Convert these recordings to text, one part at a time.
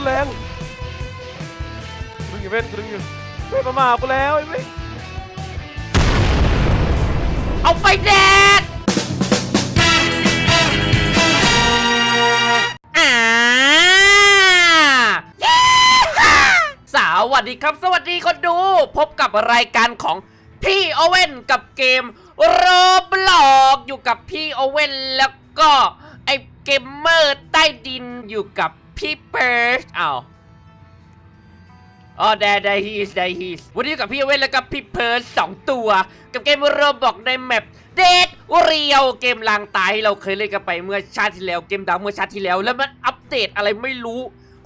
คนแรงดึงอยู่เว้นดึงอยู่เว้นมามากูแล้วไอ้เว้ยเอาไปแดกอ่าสวัสดีครับ สวัสดีคนดู พบกับรายการของพี่โอเว่นกับเกมโรบล็อกอยู่กับพี่โอเว่นแล้วก็ไอเกมเมอร์ใต้ดินอยู่กับ พี่เพิร์ชอ้าวอ๋อได้ได้ฮีสได้ฮีสวันนี้กับพี่โอเว่นแล้วก็พี่เพิร์สสองตัว กับเกมโรบอกในแมปเดดเรียวเกมลางตายที่เราเคยเล่นกันไปเมื่อชาติที่แล้วเกมดังเมื่อชาติที่แล้ว แล้วมันอัปเดตอะไรไม่รู้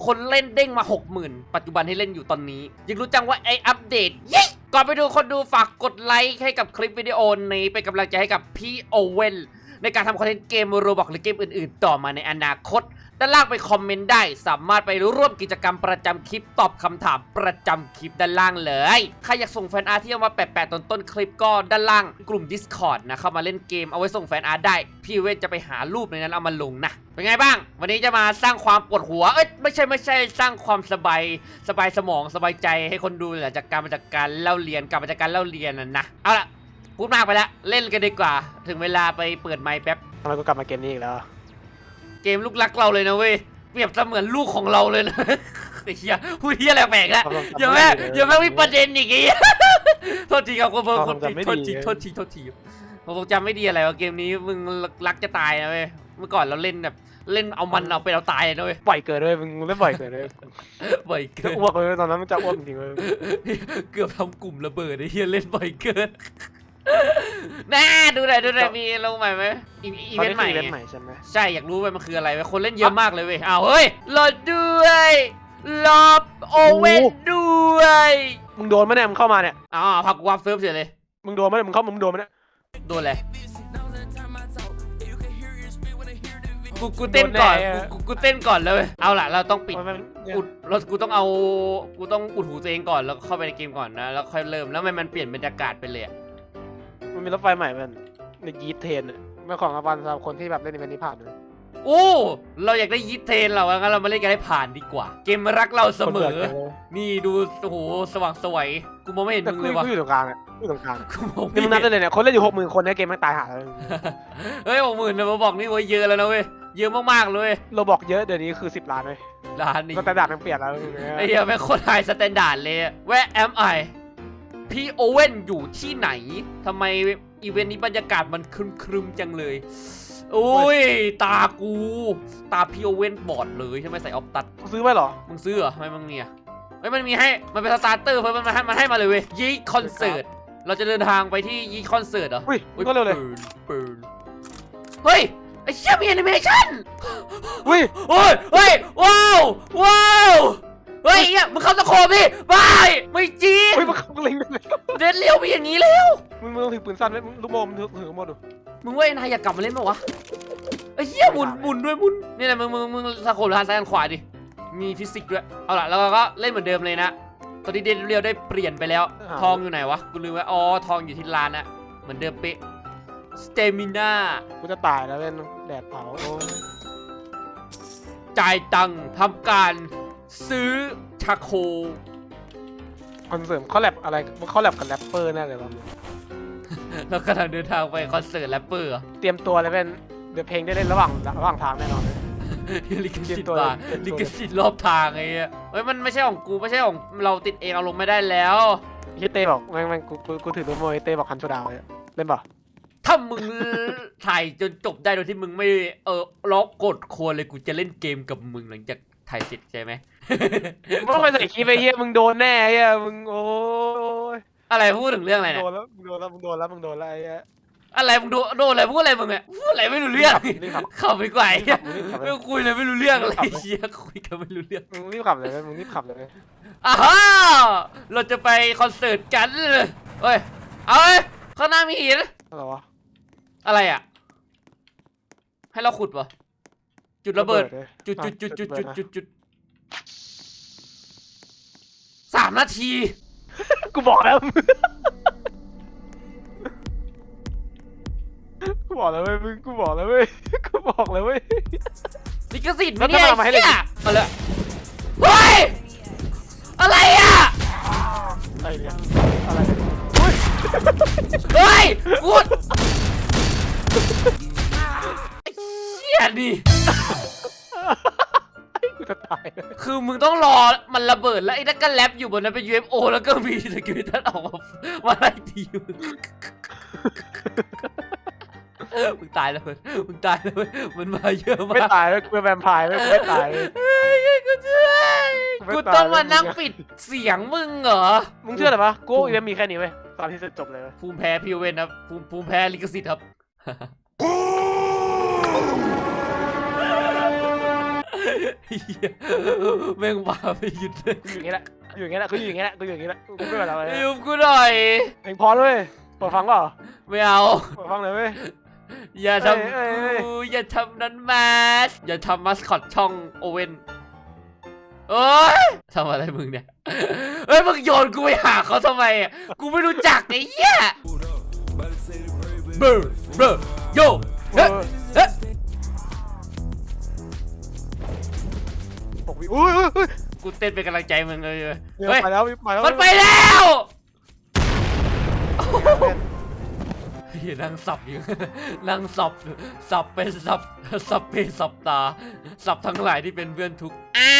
คนเล่นเด้งมา 60,000 ปัจจุบันให้เล่นอยู่ตอนนี้ ยังรู้จังว่าไออัปเดตเย้ก่อนไปดูคนดูฝากกดไลค์ให้กับคลิปวิดีโอนี้เป็นกำลังใจให้กับพี่โอเว่นในการทำคอนเทนต์เกมโรบอกหรือเกมอื่น ๆ ต่อมาในอนาคต ด้านล่างไปคอมเมนต์ได้ สามารถไปร่วมกิจกรรมประจำคลิปตอบคำถามประจำคลิปด้านล่างเลย ใครอยากส่งแฟนอาร์ตที่เอามาแปะๆต้นต้นๆคลิปก็ด้านล่างกลุ่ม Discord นะเข้ามาเล่นเกมเอาไว้ส่งแฟนอาร์ตได้ พี่เวทจะไปหารูปในนั้นเอามาลงนะ เป็นไงบ้าง วันนี้จะมาสร้างความปวดหัว เอ้ยไม่ใช่ไม่ใช่สร้างความสบายสบายสมองสบายใจให้คนดูหลังจากการมาจากการเล่าเรียนกลับมาจากการเล่าเรียนนะนะเอาละพูดมากไปแล้วเล่นกันดีกว่า ถึงเวลาไปเปิดไมค์แป๊บทำไมกูกลับมาเกมนี้อีกแล้ว เกมลูกรักเราเลยนะเว้ยเปรียบเสมือนลูกของเราเลยนะไอ้เหี้ยพูดเหี้ยอะไรแปลกแล้วอย่าแม่อย่าแม่งมีประเด็นอีกไอ้เหี้ยโทษทีครับคุณเพิ่มคนทีโทษทีโทษทีโทษทีผมคงจำไม่ดีอะไรว่าเกมนี้มึงรักจะตายนะเว้ยเมื่อก่อนเราเล่นแบบเล่นเอามันเอาไปเอาตายเลยนะเว้ยปล่อยเกิดด้วยมึงเล่นปล่อยเกิดด้วยบ่อยเกิจะนอ้วกเลยตอนนั้นมันจะอ้วกจริงๆเลยเกือบทำกลุ่มระเบิดไอ้เหี้ยเล่นบ่อยเกิน น่าดูหน่อยดูหน่อยมีลงใหม่ไหมอีอีตอนเวนนี้ต์ใหม่คืออีเวนต์ใหม่ใช่ไหมใช่อยากรู้ว่ามันคืออะไรเว้ยคนเล่นเยอะมากเลยเว้ยอ้าวเฮ้ยรอด้วยรอโอเว่นด้วยมึงโดนไหมเนี่ยมึงเข้ามาเนี่ยอ๋อพักวาร์ปเซิร์ฟเฉยเลยมึงโดนไหมเนี่ยมึงเข้ามึงโดนไหมเนี่ยโดนเลยกูกูเต้นก่อนกูกูกูเต้นก่อนเลยเว้ยเอาล่ะเราต้องปิดมันมันเนี่ยอุดเรากูต้องเอากูต้องอุดหูตัวเองก่อนแล้วเข้าไปในเกมก่อนนะแล้วค่อยเริ่มแล้วมันมันเปลี่ยนบรรยากาศไปเลยอะ มันมีรถไฟใหม่มันในยีทเทนเนี่ยเป็นของรางวัลสำหรับคนที่แบบเล่นอีเวนต์นี้ผ่านเลยโอ้เราอยากได้ยิทเทรนเรางั้นเรามาเล่นกันให้ผ่านดีกว่า เกมรักเราเสมคนบื่อกันเลยนี่ดูโอ้โหสว่างสวยกูมองไม่เห็นแต่มึงกูเลยวะกูอยู่ตรงกลางอะกูอยู่ตรงกลางกูมองนี่ไม่มึงนับเห็นได้เลยเนี่ยคนเล่นอยู่หกหมื่นคนเนี่ยเกมมันตายหาแล้วเฮ้ยหกหมื่นนะมาบอกนี่ว่าเยอะแล้วนะเว้ยเยอะมากๆเลยเว้ยเราบอกเยอะเดี๋ยวนี้คือ10ล้านเลยร้านนี้ก็แต่ดาบมันเปลี่ยนแล้วไอ้เหี้ยแม่งโคตรไฮสแตนดาร์ดเลยอะ Where am I พี่โอเว่นอยู่ที่ไหนทำไมอีเวนต์นี้บรรยากาศมันครึมครึมๆจังเลยโอ้ย ตากู ตาพี่โอเว่นบอดเลยใช่ไหมใส่ออฟตัดกูซื้อไว้เหรอ มึงซื้อเหรอทำไมมึงเนี่ยเฮ้ยมันมีให้ มันเป็นสตาร์เตอร์เพิ่มมันให้มันให้มาเลยเว้ยยีคอนเสิร์ต เราจะเดินทางไปที่ยีคอนเสิร์ตเหรอ อุ้ยก็เร็วเลยปืนปืนเฮ้ยไอ้เชี่ยมีแอนิเมชั่นอุ้ยโอ้ยเฮ้ยว้าว ว้าว เฮ้ยเหี้ยมึงเข้าสโคปดิบายไม่จริงอุ้ยมันเขาเล็งได้เลยเด็ดเลี้ยวมีอย่างนี้แล้ว มึงมึงต้องถือปืนสั้นไว้มึงลูกโม่มึงถือถือหมดดูมึงว่าไอ้นายอยากกลับมาเล่นปะวะไอ้เหี้ยหมุนหมุนด้วยหมุนนี่แหละมึงมึงมึงสโคปทางซ้ายทางขวาดิมีฟิสิกส์ด้วยเอาล่ะแล้วเราก็เล่นเหมือนเดิมเลยนะตอนนี้เดนเรียวได้เปลี่ยนไปแล้ว ทองอยู่ไหนวะกูลืมไว้อ๋อทองอยู่ที่ร้านนะเหมือนเดิมเป๊ะสเตมิน่ากูจะตายแล้วเว้นแดดเผาโอ้ยจ่ายตังค์ทำการ ซื้อชาโค คอนเสิร์ตเขาแลบอะไรเขาแลบกับแรปเปอร์แน่เลยเราแล้วกำลังเดินทางไปคอนเสิร์ตแรปเปอร์เหรอเตรียมตัวเลยเป็นเดี๋ยวเพลงได้เล่นระหว่างระหว่างทางแน่นอนเลย ลิขสิทธิ์เตรียมตัวมาเตรียมตัว ลิขสิทธิ์รอบทางไอ้เงี้ยเฮ้ยมันไม่ใช่ของกูไม่ใช่ของเราติดเองเอาลงไม่ได้แล้วพี่เต้บอกแม่งแม่งกูกูกูถือตัวโมยเต้บอกคันโซดาวเลยเล่นป่ะถ้ามึง ถ่ายจนจบได้โดยที่มึงไม่เออล็อกกดโควรเลยกูจะเล่นเกมกับมึงหลังจาก ถ่ายเสร็จใช่ไหมมึงต้องไปใส่คีย์ไปเฮียมึงโดนแน่เฮียมึงโอ้ยอะไรพูดถึงเรื่องอะไรโดเนี่ยนแล้วมึงโดนแล้วมึงโดนแล้วมึงโดนแล้วไอ้เหี้ย อะไรมึงโดนโดนอะไรพูดอะไรมึงเนี่ยพูดอะไรไม่รู้เรื่องรีบขับเข้าไปกว่าไอ้เหี้ยรีบขับไม่คุยเลยไม่รู้เรื่องอะไรรีบขับเลยเหี้ยคุยกันไม่รู้เรื่องมึงรีบขับเลยมึงรีบขับเลยอ้าว เราจะไปคอนเสิร์ตกันเฮ้ยเอาเว้ยข้างหน้ามีหิน อะไรวะอะไรอะ ให้เราขุดปะ จุดระเบิดเลยจุดจุดจุดจุดจุดระเบิจุดจุดสามนาทีนะกูบอกแล้ว กูบอกแล้วเว้ยมึงกูบอกแล้วเว้ยกูบอกแล้วเว้ย ลิขสิทธิ์ไหมแล้วเนี่ยทำไมเอามาให้เล่น หี้ยเอาละเฮ้ย อะไรอะ อะไรเนี่ยอะไรเนี่ยอุ้ยเฮ้ยกูไอ้เหี้ยนี่ คือมึงต้องรอมันระเบิดแล้วไอ้นั่นก็แลบอยู่บนนั้นเป็น UFO แล้วก็มีสกิลตันออกมามาไล่ตีมึงมึงตายแล้วเว้ยมึงตายแล้วเว้ยมันมาเยอะไม่มากตายเลยกูเป็นแวมไพร์ไม่กูไม่ตายเลยเฮ้ยกูเชื่อไม่กูตายต้องมาแล้วนั่งมึงอะปิดเสียงมึงเหรอ มึงเชื่ออะไรปะกูอีเวนต์มีแค่นี้เว้ยตอนที่จะจบเลยเว้ย ภูมิแพ้พี่เวนครับภูมิภูมิแพ้ลิขสิทธิ์ครับ เหี้ยแม่งมาไม่หยุดเลยกูอยู่อย่างงี้แหละกูอยู่อย่างงี้แหละกูอยู่อย่างงี้แหละกูอยู่อย่างงี้แหละกูไม่เป็นอะไรเลยยุบกูหน่อย เพลงพอเลยเปิดฟังเปล่าไม่เอา เปิดฟังเลยเว้ย อย่าทเอ้ยเอ้ยเอ้ยำกูอย่าทำนั้นมาสอย่าทำมาสคอตช่องโอเว่นเอ้ยทำอะไรมึงเนี่ยเฮ้ยมึงโยนกูไปหาเขาทำไมอะกูไม่รู้จักไอ้เหี้ยเบอร์เบอร์โยเอเฮ้ย อเฮ้ยปกวิอุ้ยอุ้ยอุ้ยกูเต้นเป็นกำลังใจมึงเลยเว้ยเดี๋ยวเฮ้ยไปแล้วไปแล้วมันไปแล้วเว้ยเฮียนั่งสับอยู่ นั่งสับสับเป็นสับสับเพสับตา สับทั้งหลายที่เป็นเพื่อนทุกข์อ่า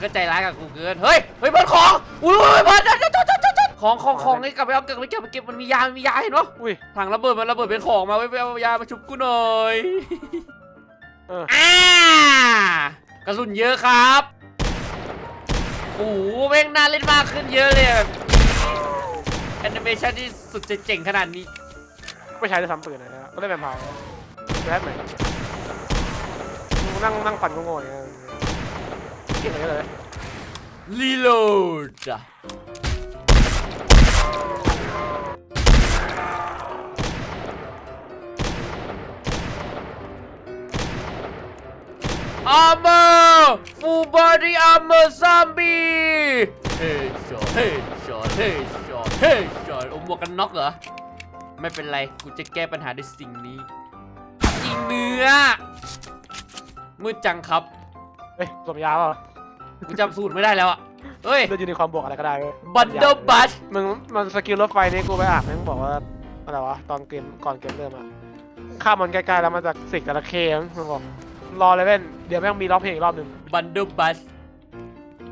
ก็ใจร้ายกับกูเกิน เฮ้ย เฮ้ยเพื่อนของ อุ้ยอุ้ยเพื่อนจดจดจดจดของของของนี่กลับไปเอาเก็บไปเก็บไปเก็บมันมียา มันมียาเห็นปะอุ้ย ถังระเบิดมันระเบิดเป็นของมาไว้ไปเอายามาชุบกูหน่อย เออ อ่ากระสุนเยอะครับโอ้โหแม่งน่าเล่นมากขึ้นเยอะเลยแบบแอนิเมชันที่สุดจะเจ๋งขนาดนี้ ไม่ใช้ด้วยซ้ำปืนนะฮะก็ได้แวมไพร์แรดไหนกูนั่งนั่งปั่นกูโง่อย่างเงี้ยเก่งเลยเลยรีโหลด อะอาร์เมอร์ฟูลบอดี้อาร์เมอร์ซอมบี้เฮ้ยช็อตเฮ้ยช็อตเฮ้ยช็อตเฮ้ยช็อตโอ้หมวกกันน็อกเหรอ ไม่เป็นไร กูจะแก้ปัญหาด้วยสิ่งนี้ยิงเนื้อมืดจังครับเฮ้ยสมยาวเปล่ากูจำสูตรไม่ได้แล้วอะเฮ้ยเดินยูนิคอร์นบวกอะไรก็ได้เว้ยบันเดอร์บัสมึงมันสกิลรถไฟนี่กูไปอ่านแม่งบอกว่าอะไรวะตอนเกมก่อนเกมเริ่มอะข้ามมันใกล้ๆแล้วมันจะสิกจระเข้มั้งมึงบอก รอเลยเว้นเดี๋ยวแม่งมีร้องเพลงอีกรอบหนึ่งบันเดอร์บัส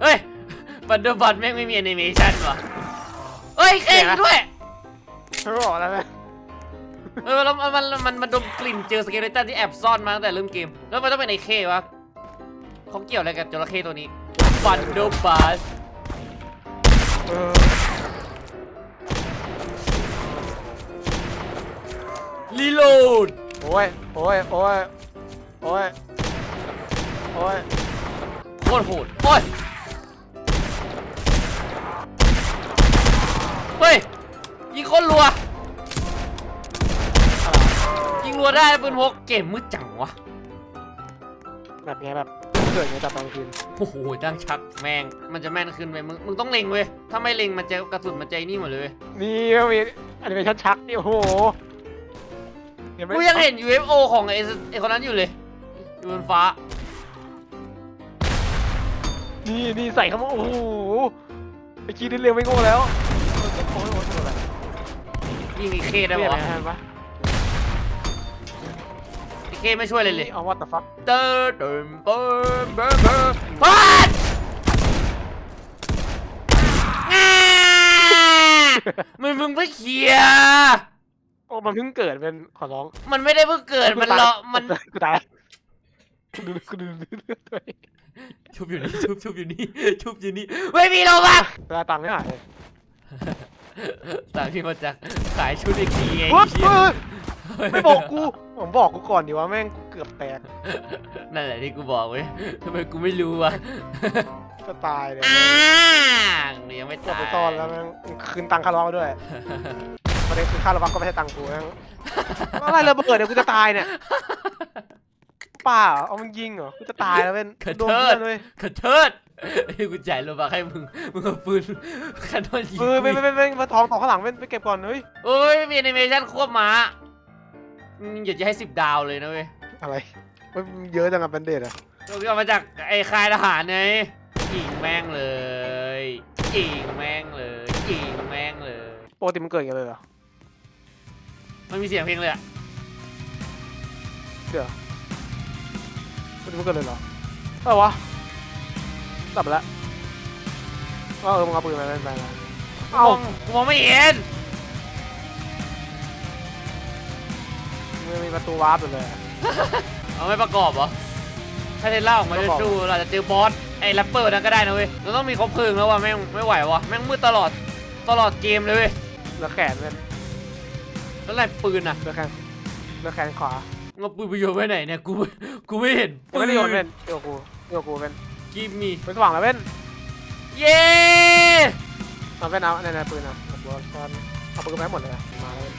เฮ้ย บันเดอร์บัสแม่งไม่มีแอนิเมชันว่ะเฮ้ยเก่งด้วยไม่บอกอะไรไหมเออแล้วมันมันมันมันดมกลิ่นเจอสเกเลตันที่แอบซ่อนมาตั้งแต่เริ่มเกม แล้วมันต้องเป็นไอเควะเขาเกี่ยวอะไรกับจระเข้ตัวนี้บันเดอร์บัสเออรีโหลดโอ้ยโอ้ยโอ้ยโอ้ย โอ้ยโคตรโหดโอ้ยเฮ้ยยิงโคตรรัวยิงรัวได้ปืนพกเกมมืดจังวะแบบเนี้ยแบบเกิดอย่างเงี้ยจับตอนกลางคืนโอ้โหตั้งชักแม่งมันจะแม่นขึ้นไปมึงมึงต้องเล็งเว้ยถ้าไม่เล็งมันจะกระสุนมันใจนี่หมดเลยเว้ยนี่ก็มีอนิเมชันชักนี่โอ้โหเห็นไหมกูยังเห็น UFO ของไอ้ไอ้คนนั้นอยู่เลยอยู่บนฟ้า นี่นี่ใส่เข้ามาโอ้โหไอ้คีนี่เร็วไม่โง่แล้วโอ้ยโอ้ยโอ้ยยิงไอ้เคได้เรียกปะอะไรวะนะปะไอ้เคไม่ช่วยเลยเลยเอาวัตถุฟักเติร์ดเติร์ดเติร์ดเติร์ดเติร์ดพัดอ่ามันมึงไปเคลียร์โอ้มันเพิ่งเกิดเป็นขอร้องมันไม่ได้เพิ่งเกิดมันรอมัน กูตายกูดูกูดูเลือดด้วย ชุบอยู่นี่ชุบชุบอยู่นี่ชุบอยู่นี่ไม่มีเราบ้างเวลาตังค์ไม่หายเลยต่างที่มาจากขายชุดอีกทีไงเฮ้ยเหี้ยเฮ้ยไม่บอกกู ผมบอกกูก่อนดีว่าแม่งเกือบแตกนั่นแหละที่กูบอกเว้ยทำไมกูไม่รู้วะจะตายเลยอ่าหนูยังไม่เกือบตายไปตอนแล้วแม่งคืนตังค์คาร์ลองด้วยประเด็นคือค่าระวักก็ไม่ใช่ตังค์กูแม่งอะไรระเบิดเดี๋ยวกูจะตายเนี่ย ป้าเหรอเอามึงยิงเหรอกูจะตายแล้วเป็นโดนเพื่อนเลยขอโทษไอ้กูจ่ายโลบักให้มึง มึงเอาปืนขนอนยิงเออไม่ไม่ไม่ไม่มาทองทองข้างหลังเป็นไปเก็บก่อนเฮ้ยโอ้ยไม่มีแอนิเมชันควบม้าอืมอยากจะให้สิบดาวเลยนะเว้ยอะไรมันเยอะจังอะเป็นเดทอะเราวิ่งออกมาจากไอ้ค่ายทหารไงยิงแม่งเลยยิงแม่งเลยยิงแม่งเลย ปกติมันเกิดอย่างนี้เลยเหรอมันมีเสียงเพลงเลยอะเดี๋ยวปกติ มันเกิดเลยเหรอเออวะดับไปแล้วว่าเออมึงเอาปืนมาเล่นไปนะเอ้ากูมองไม่เห็นมันมีประตูวาร์ปอยู่เลยอะเอาไม่ประกอบเหรอ ถ้าเทสล่าออกมาประจะกอบสู้เราจะเจอบอสไอ้แรปเปอร์นั่นก็ได้นะเว้ยเราต้องมีครบเพลิงแล้วว่ะแม่งไม่ไหวว่ะแม่งมืดตลอดตลอดเกมเลยเว้ยเหลือแขนเป็นแล้วอะไรปืนอะ เหลือแขนเหลือแขนขวา งาปืนไปโยนไว้ไหนเนี่ยกูกูไม่เห็นไม่ได้โยนเป็นโยนกูโยนกูเป็นกิมมีเป็นสว่างแล้วเป็นเย้เอาเป็นเอาในในปืนอะเอาปืนเอาเอาปืนไปให้หมดเลยอะมาเลย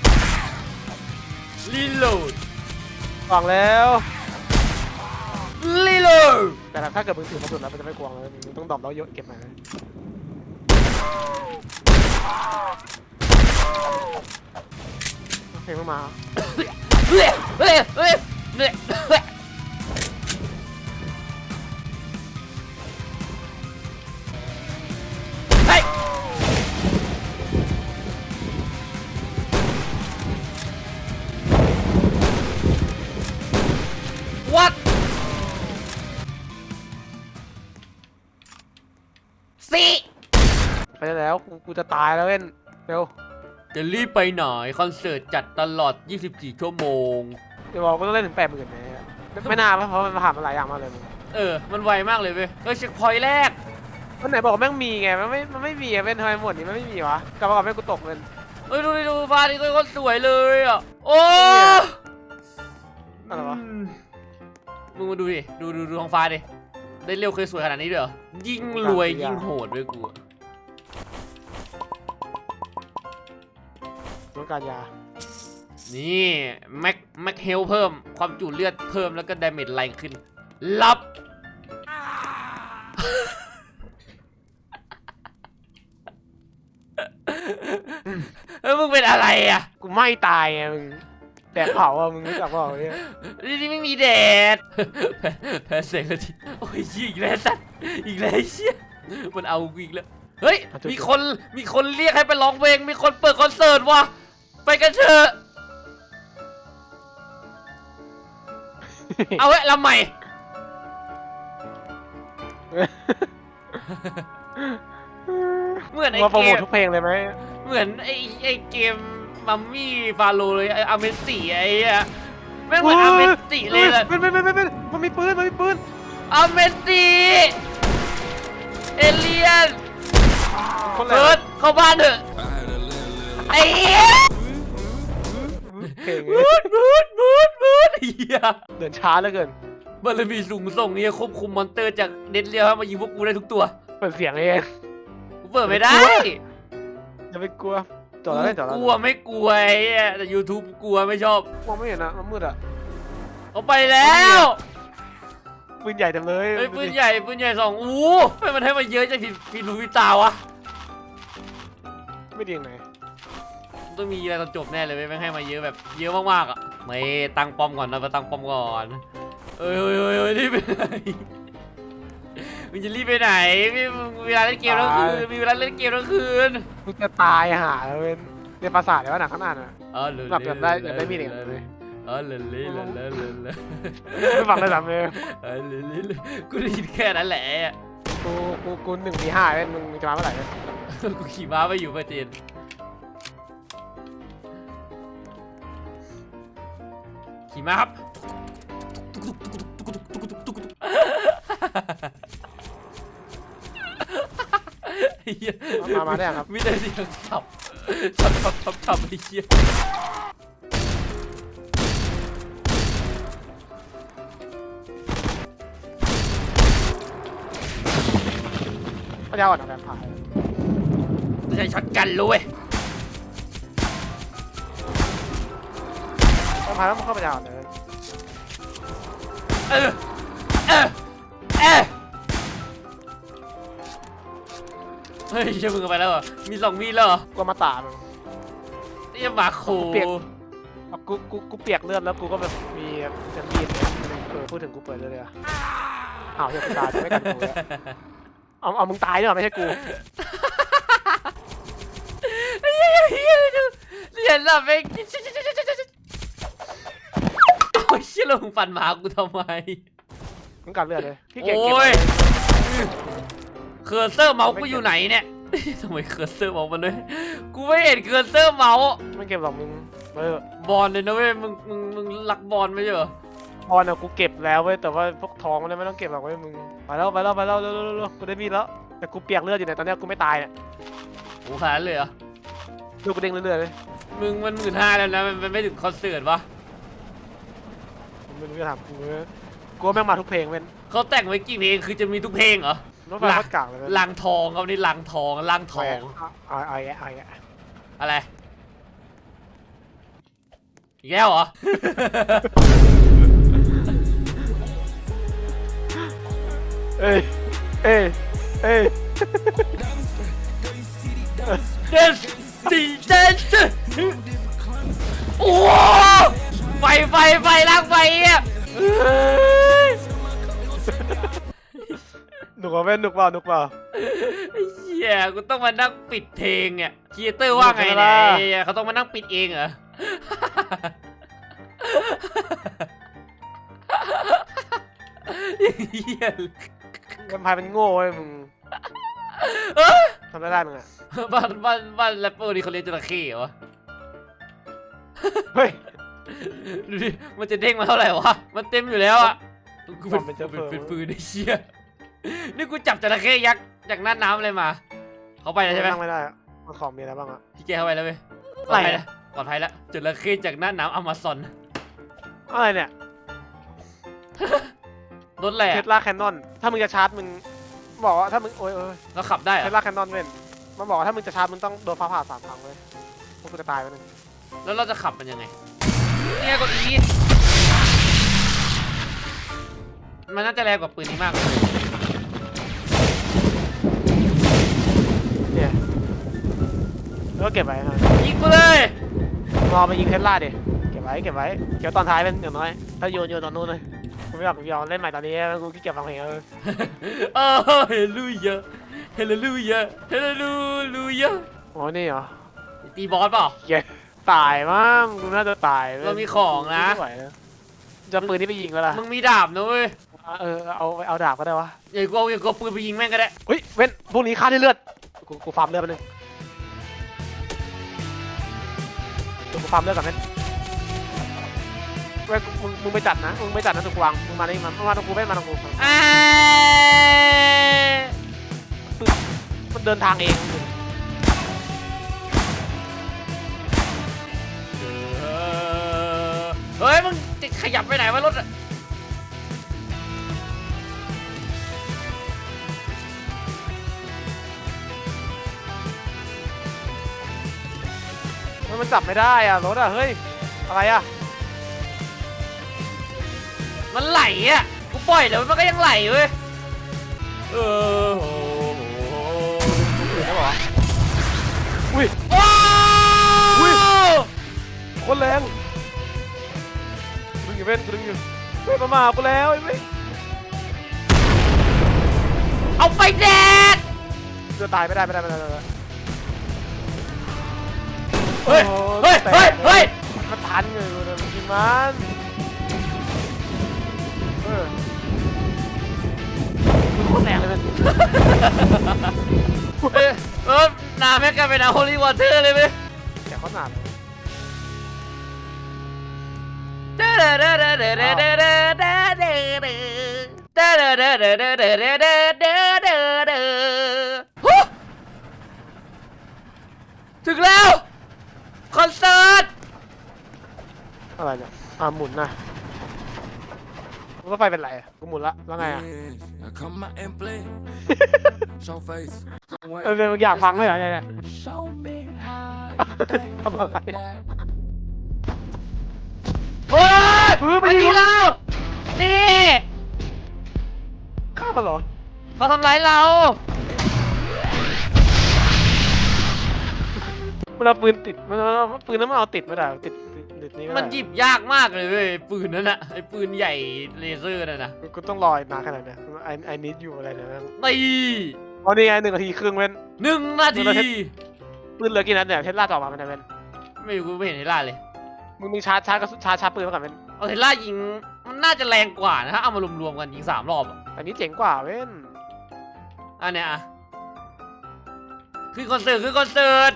รีโหลดสว่างแล้วรีโหลดแต่ถ้าเกิดมึงถือมาสุดแล้วมันจะไม่กวางเลยมึงต้องดรอปแล้วโยนเก็บมาเลยเพลงมึงมา เฮ้ยเฮ้ยเฮ้ยเฮ้ยเฮ้ยเฮ้ย What สิไปแล้วกูกูจะตายแล้วเว้นเร็ว จะรีบไปไหนคอนเสิร์ตจัดตลอด 24 ชั่วโมง เดี๋ยวบอกกูต้องเล่นถึงแปดหมื่นเลยอะไม่น่าเพราะมันผ่านมาหลายอย่างมากเลยมึงเออ มันไวมากเลยเว้ยเออเช็คพอยต์แรก มันไหนบอกว่าแม่งมีไง มันไม่ มันไม่มีอะเป็นทำไมหมดนี้มันไม่มีวะกลับมาก่อนแม่งกูตกเป็นเฮ้ยดูดิดูฟ้านี่ก็สวยเลยอะ โอ้อะไรวะอืมมึงมาดูดิ ดูดูดูท้องฟ้าดิ ได้เร็วเคยสวยขนาดนี้ด้วยเหรอยิ่งรวยยิ่งโหดเว้ยกูอะ ต้องการยา นี่แม็กแม็กเฮลเพิ่ม ความจุเลือดเพิ่มแล้วก็ดาเมจแรงขึ้น รับ เอ้ยมึงเป็นอะไรอะ กูไม่ตายไงมึงแดดเผาอะมึงรู้จักเปล่าเนี่ยนี่นี่ไม่มีแดด แพ้แพ้เสียงแล้วทีโอ้ยเหี้ยอีกแล้วสัตว์อีกแล้วไอ้เชี่ยมันเอากูอีกแล้ว เฮ้ย มีคน มีคนเรียกให้ไปร้องเพลง มีคนเปิดคอนเสิร์ตว่ะ ไปกันเถอะ เอาไว้ลำใหม่ เหมือนไอ้มาโปรเกโมทมทุกเพลงเลยไหมเหมือนไอ้ไอ้เกมมัมมี่ฟาโลเลยไอ้อเมนติไอ้อะแม่งเหมือนอเมนติเลยอะเป็นเป็นเป็นเป็นมันมีปืนมันมีปืนอเมนติเอเลียนคนแรเพิร์กดเข้าบ้านเถอะไอ้เหี้ยเพ ลงบูดบูดบูดบูดเฮียเดินช้าเหลือเกินบารมีสูงส่งเนี่ยควบคุมมอนเตอร์จากเด็ดเรียวให้มายิงพวกกูได้ทุกตัวเปิดเสียงเองกูเปิดไม่ได้อย่าไปกลัวจอดแล้วได้จอดแล้วกลัวไม่กลัวไอ้เหี้ยแต่ YouTube กลัวไม่ชอบมองไม่เห็นอะมันมืดอะเอาไปแล้วปืนใหญ่เต็มเลยเฮ้ยปืนใหญ่ปืนใหญ่สองอู้ทำไมมันให้มาเยอะจังผิดผิดหูผิดตาวะไม่ดียังไงมัน ต้องมีอะไรตอนจบแน่เลยเว้ยแม่งให้มาเยอะแบบเยอะมากๆอะไม่ตั้งป้อมก่อนนะมาตั้งป้อมก่อนเอ้ยเอ้ยเอ้ยเอ้ยรีบไปไหนมึงจะรีบไปไหนมีมึงมีเวลาเล่นเกมทั้งคืนมีเวลาเล่นเกมทั้งคืนกูจะตายหาแล้วเป็นเรียนภาษาทเดี๋ยวว่าหนักขนาดน่ะอ๋อเลยแบบแบบได้แบบได้มีเด็กเลยอ๋อเลยเลยเลยเลยเลยเลยไม่ฟังเลยสามเลยเออเลยเลยเลยกูได้ยินแค่นั้นแหละกูกูกูหนึ่งมีห้าเป็นมึงจะมาเมื่อไหร่เนี่ยกูขี่ม้าไปอยู่ประเทศ ขี่ม้าครับเหี้ยมามาได้ยังครับมีแต่เสียงขับขับขับขับขับไอ้เหี้ยพระเจ้าอ่อนแรงพายไม่ใช่ช็อตกันรู้เว้ย พายแล้วมันเข้าพระเจ้าอ่อนเลยเออเออเออเฮ้ยเชื่อมึงกันไปแล้วเหรอมีสองมีดแล้วเหรอกูมาตามึงนี่หมาโคเปลี่ยนแบบกูกูกูเปียกเลือดแล้วกูก็แบบมีจะมีดเนี่ยเออพูดถึงกูเปิดเลยเลยอะอ้าวเฮียกูตายไม่กันกูแล้วเอาเอามึงตายด้วยเหรอไม่ใช่กูเฮียเฮียเรียนหลับเองโอ้ยเชี่ยลงฟันหมากูทำไม มึงกัดเลือดเลยพี่เก่งเก็บโอ้ย เคอร์เซอร์เมาส์กูอยู่ไหนเนี่ย ทำไมเคอร์เซอร์เมาส์มันเลยกูไม่เห็นเคอร์เซอร์เมาส์ไม่เก็บหรอกมึงเออบอลเลยนะเว้ยมึงมึงมึงรักบอลไม่ใช่เหรอพอนะกูเก็บแล้วเว้ยแต่ว่าพวกทองมันไม่ต้องเก็บหรอกเว้ยมึงไปแล้วไปแล้วไปแล้วเร็วเร็วเร็วกูได้มีดแล้วแต่กูเปียกเลือดอยู่เนี่ยตอนเนี้ยกูไม่ตายเนี่ยโอ้ขนาดนั้เลยเหรอดูกูเด้งเรื่อยๆเลยมึงมันหมื่นห้าแล้วนะมันมันไม่ถึงคอนเสิร์ตวะ ไม่รู้จะถามกูเว้ยกูว่าแม่งมาทุกเพลงเว้นเขาแต่งไว้กี่เพลงคือจะมีทุกเพลงเหรอรถไฟรถกากเลยเว้ยลังทองเขานี่ลังทองลังทองเอาเอาเอาเอาเอาอะไรอีกแล้วเหรอ เอ้ยเอ้ยเอ้ยเดนสีเดนสโอ้ ไฟไฟไฟลากไฟอะเอ้ยหนุกว่าเว้นหนุกเปล่าหนุกเปล่าไอ้เหี้ยกูต้องมานั่งปิดเพลงเนี่ยครีเอเตอร์ว่าไงไม่เนี่ยได้ไอ้เหี้ยเขาต้องมานั่งปิดเองเหรอเหี้ยแวมไพร์เป็นโง่เว้ยมึงเอ้ยทำได้ได้มึงอะบ้านบ้านบ้านแรปเปอร์นี่เขาเลี้ยงจระเข้เหรอวะ เฮ้ย ดูดิ มันจะเด้งมาเท่าไหร่วะ มันเต็มอยู่แล้วอะกูเป็นมันเป็นเชื้อเพลิเป็นงเป็นฟืนไอ้เชี่ยนี่กูจับจระเข้ยักษ์จากหน้าน้ำอะไรมา เขาไปแล้วใช่ไหมนั่งไม่ได้อะมันของมีอะไรบ้างอะพี่แกเข้าไปแล้วเว้ยปลอดภัยอะไรแล้วปลอดภัยแล้วจระเข้จากหน้าน้ำอเมซอน อะไรเนี่ยรถแหละเทสลาแคนนอน ถ้ามึงจะชาร์จมึงบอกว่าถ้ามึงโอ้ยโอ้ยเราขับได้เหรเทอสลาแคนนอนเว้นมันบอกว่าถ้ามึงจะชาร์จมึงต้องโดนฟ้าผ่าสามครั้งเลยพวกกูจะตายไปหนึ่งแล้วเราจะขับมันยังไง เนี่ยกดอีมันน่าจะแรงกว่าปืนนี้มากเลยเนี่ยแล้วก็เก็บไว้นะยิงกูเลย รอไปยิงเทสลาดิ เก็บไว้ เก็บไว้ เก็บตอนท้ายเป็นอย่างน้อย ถ้าโยนโยนตอนนู้นเลยกูไม่อยากกูยอมเล่นใหม่ตอนนี้กูขี้เกียจฟังเพลงเออเออเฮลูยาเฮลูยาเฮลูลูยาโอ้นี่เหรอ ตีบอสเปล่า เย้ ตายมั้งกูน่าจะตายว้ยเรามีของนะไม่ไหวแล้วจะเอาปืนนี้ไปยิงก็ล่ะมึงมีดาบนะเว้ยเออเอาเอาดาบก็ได้วะอย่ากูเอาอย่ากูเอาปืนไปยิงแม่งก็ได้ เฮ้ยเว้นพวกนี้ฆ่าได้เลือดกูกูฟาร์มเลือดไปหนึ่งเดี๋ยวกูฟาร์มเลือดก่อนเว้นเว้นมึงมึงไม่จัดนะมึงไม่จัดนะถูกวางมึงมาได้มามาตรงกูเว้นมาตรงกูอ่ามันเดินทางเอง ฮ้ยมึงจะขยับไปไหนวะรถอะเฮ้ยมันจับไม่ได้อะรถอะเฮ้ย อะไรอะมันไหลอะกูปล่อยเดี๋ยวมันก็ยังไหลเว้ยเออโอ้โหอื่นได้ปะวะอุ้ยว้าวอุ้ยโคนแรงดึง อยู่เว้นกูดึงอยู่เฮ้ยมามากูแล้วไอ้เว้ยเอาไปแดกจะตายไม่ได้ไม่ได้ไม่ได้ไม่ได้เฮ้ยโอ้โหเฮ้ยแตกเฮ้ยเฮ้ยมันทันเลยกูจะกินมันเออกูโคตรแรงเลยมันเฮ้ยเออน้ำแม่งกลายเป็นน้ำโฮลี่วอเตอร์เลยไหมแกโคตรหนา ฮู้ถึงแล้ว คอนเสิร์ต อะไรเนี่ยอ่าหมุนนะรถไฟเป็นไรอะกูหมุนละแล้วไงอะ Now come out and play. Show face. เออเป็นอยากฟังเลยเหรอเนี่ย Show me how ทำอะไร that. เฮ้ยเออไปมายิดีงแล้วนี่ฆ่ามันเหรอมาทำร้ายเรามันเอาปืนติดมันเอาปืนนั้นมันเอาติดไม่ได้ติดติดติดนี้ไม่ได้มันหยิบยากมากเลยเว้ยปืนนั่นน่ะไอ้ปืนใหญ่เลเซอร์นั่นน่ะกูต้องรออีกนานขนาดเนี้ยไอไอนิดอยู่อะไรเนี่ยแม่งตีเอานี่ไงหนึ่งนาทีครึ่งเว้น หนึ่งนาที ปืนเหลือกี่นัดเนี่ยเทสลาต่อมามันเว้นไม่รู้กูไม่เห็นเทล่าเลย มึงมีชาร์จชาร์จกระสุนชาร์จชาร์จปืนมาก่อนเว้น เอาเทล่ายิงมันน่าจะแรงกว่านะถ้าเอามารวมๆกันยิงสามรอบอะอันนี้เจ๋งกว่าเว้นอันเนี้ยอะคือคอนเสิร์ตคือคอนเสิร์ต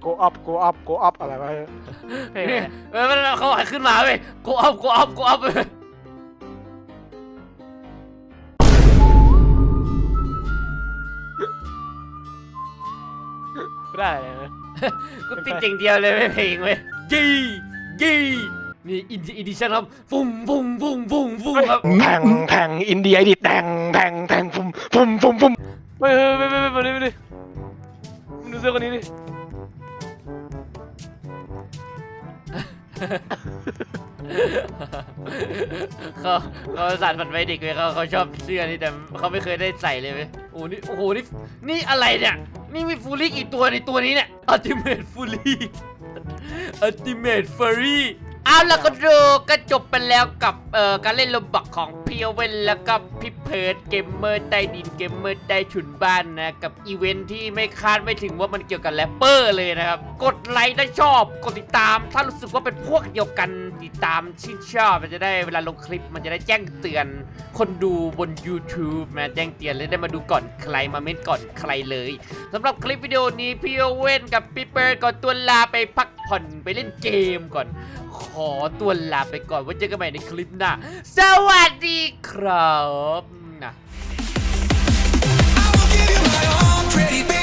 โกอัพโกอัพโกอัพอะไรวะเพลงอะไรเนี่ยเออมันเขาหายขึ้นมาเว้ยกูอัพกูอัพกูอัพเว้ยไม่ได้อะไรเลย กูติดจริงเดียวเลยไม่เพลงเว้ยยี่ยี่นี่อินอิดิชั่นครับฟุ้งฟุ้งฟุ้งฟุ้งฟุ้งครับแทงแทงอินเดียดิแทงแทงแทงฟุ่มฟุ่มฟุ่มฟุ่มไม่ไม่ไม่ไม่ไม่ไม่ไม่มึงดูเสื้อคนนี้ดิเขาเขาสารฝันไว้เด็กเลยเขาเขาชอบเสื้อนี่แต่เขาไม่เคยได้ใส่เลยเว้ยโอ้นี่โอ้โหนี่นี่อะไรเนี่ย นี่มีฟูลี่กี่ตัวในตัวนี้เนี่ยอัลติเมทฟูลี่อัลติเมทฟอรี่เอาละก็ดูก็จบไปแล้วกับเอ่อการเล่นโลบักของพีเวนแล้วก็พี่เพิร์ดเกมเมอร์ใต้ดินเกมเมอร์ใต้ถุนบ้านนะ กับอีเวนท์ที่ไม่คาดไม่ถึงว่ามันเกี่ยวกับแรปเปอร์เลยนะครับ กดไลค์ถ้าชอบ กดติดตามถ้ารู้สึกว่าเป็นพวกเดียวกัน ติดตามชื่นชอบมันจะได้เวลาลงคลิปมันจะได้แจ้งเตือน คนดูบน YouTube มาแจ้งเตือนและได้มาดูก่อนใครมาเม้นก่อนใครเลยสำหรับคลิปวิดีโอนี้พี่โอเว่นกับพี่เปิร์ก่อนตัวลาไปพักผ่อนไปเล่นเกมก่อน ขอตัวลาไปก่อนไว้เจอกันใหม่ในคลิปหน้า สวัสดีครับนะ will give you my all, pretty baby.